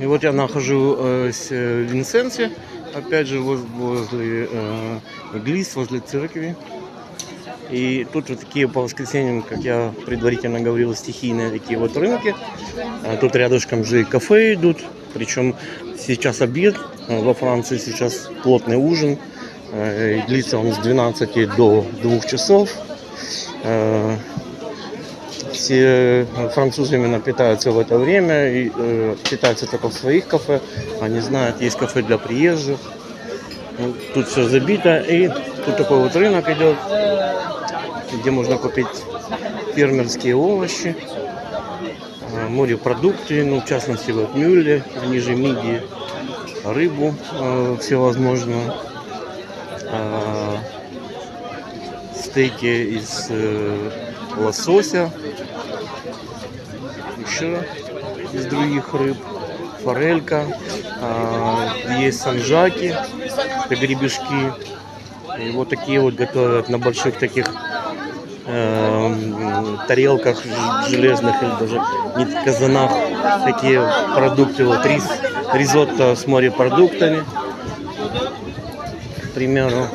И вот я нахожусь в Винсенте, опять же воз- возле э, Глис, возле церкви. И тут вот такие по воскресеньям, как я предварительно говорил, стихийные такие вот рынки. А Тут рядышком же и кафе идут. Причем сейчас обед, э, во Франции сейчас плотный ужин. Э, Длится он с 12 до 2 часов. Э, Все французы именно питаются в это время и э, питаются только в своих кафе. Они знают, есть кафе для приезжих. Ну, Тут все забито. И тут такой вот рынок идет, где можно купить фермерские овощи, э, морепродукты, ну, в частности, вот мюли, они же мидии, рыбу э, всевозможную, э, стейки из э, лосося, еще из других рыб, форелька, а, есть санжаки, это гребешки. И вот такие вот готовят на больших таких эм, тарелках железных или даже не казанах такие продукты. Вот рис, ризотто с морепродуктами, к примеру.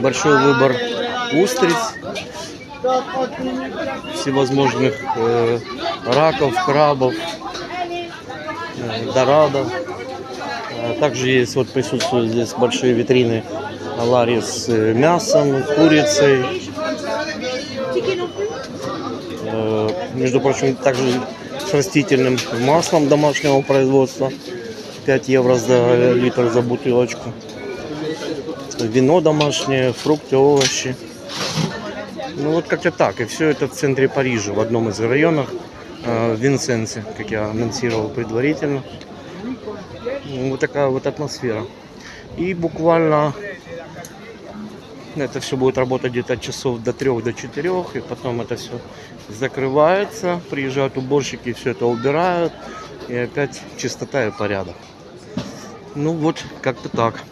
Большой выбор устриц, всевозможных э, раков, крабов, э, дорадо. А Также есть вот присутствуют здесь большие витрины лари с э, мясом, курицей. Э, Между прочим, также с растительным маслом домашнего производства. 5 евро за литр за бутылочку. Вино домашнее, фрукты, овощи. Ну вот как-то так. И все это в центре Парижа, в одном из районов, э, Винсенсе, как я анонсировал предварительно. Ну, вот такая вот атмосфера. И буквально это все будет работать где-то часов до трех, до четырех, и потом это все закрывается, приезжают уборщики, все это убирают, и опять чистота и порядок. Ну вот, как-то так.